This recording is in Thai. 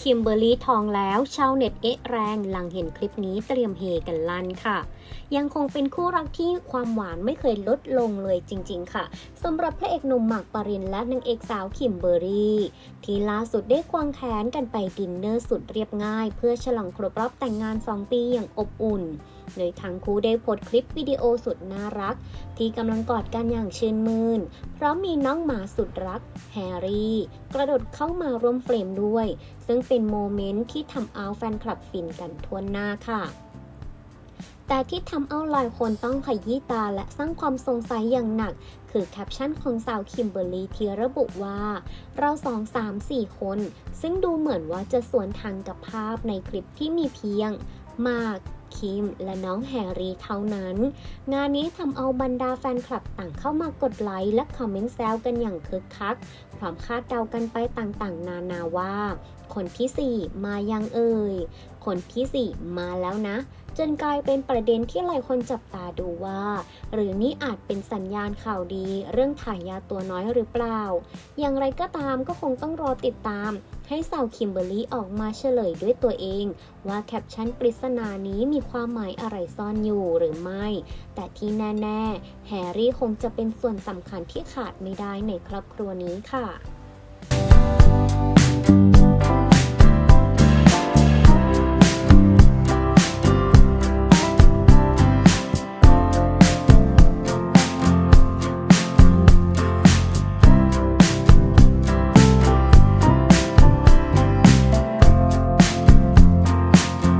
คิมเบอร์รี่ทองแล้วชาวเน็ตเอะแรงหลังเห็นคลิปนี้เตรียมเฮกันลั่นค่ะ ยังคงเป็นคู่รักที่ความหวานไม่เคยลดลงเลยจริง ๆ ค่ะสำหรับพระเอกหนุ่มหมากปรินและนางเอกสาวคิมเบอร์รี่ที่ล่าสุดได้ควงแขนกันไปดินเนอร์สุดเรียบง่าย เพื่อฉลองครบรอบแต่งงาน 2 ปีอย่างอบอุ่นโดยทั้งคู่ได้โพสต์คลิปวิดีโอสุดน่ารัก ที่กำลังกอดกันอย่างชื่นมื่นเพราะมีน้องหมาสุดรักแฮร์รี่ กระโดดเข้ามาร่วมเฟรมด้วย ซึ่งเป็นโมเมนต์ที่ทำเอาแฟนคลับฟินกันทั่วหน้าค่ะ แต่ที่ทำเอาหลายคนต้องขยี้ตาและสร้างความสงสัยอย่างหนัก คือแคปชั่นของสาวคิมเบอร์รี่ที่ระบุว่า เราสองสามสี่คน ซึ่งดูเหมือนว่าจะสวนทางกับภาพในคลิปที่มีเพียง มาก คิม และน้องแฮร์รี่เท่านั้น งานนี้ทำเอาบรรดาแฟนคลับต่างเข้ามากดไลค์และคอมเมนต์แซวกันอย่างคึกคักพร้อมคาดเดากันไปต่างๆ นานาว่า คนที่ 4 มายังเอ่ย คนที่ 4 มาแล้วนะ จนกลายเป็นประเด็นที่หลายคนจับตาดูว่า หรือนี่อาจเป็นสัญญาณข่าวดีเรื่องถ่ายยาตัวน้อยหรือเปล่า อย่างไรก็ตามก็คงต้องรอติดตาม ให้สาวคิมเบอร์รี่ออกมาเฉลยด้วยตัวเอง ว่าแคปชั่นปริศนานี้มีความหมายอะไรซ่อนอยู่หรือไม่ แต่ที่แน่ ๆ แฮร์รี่คงจะเป็นส่วนสำคัญที่ขาดไม่ได้ในครอบครัวนี้ค่ะ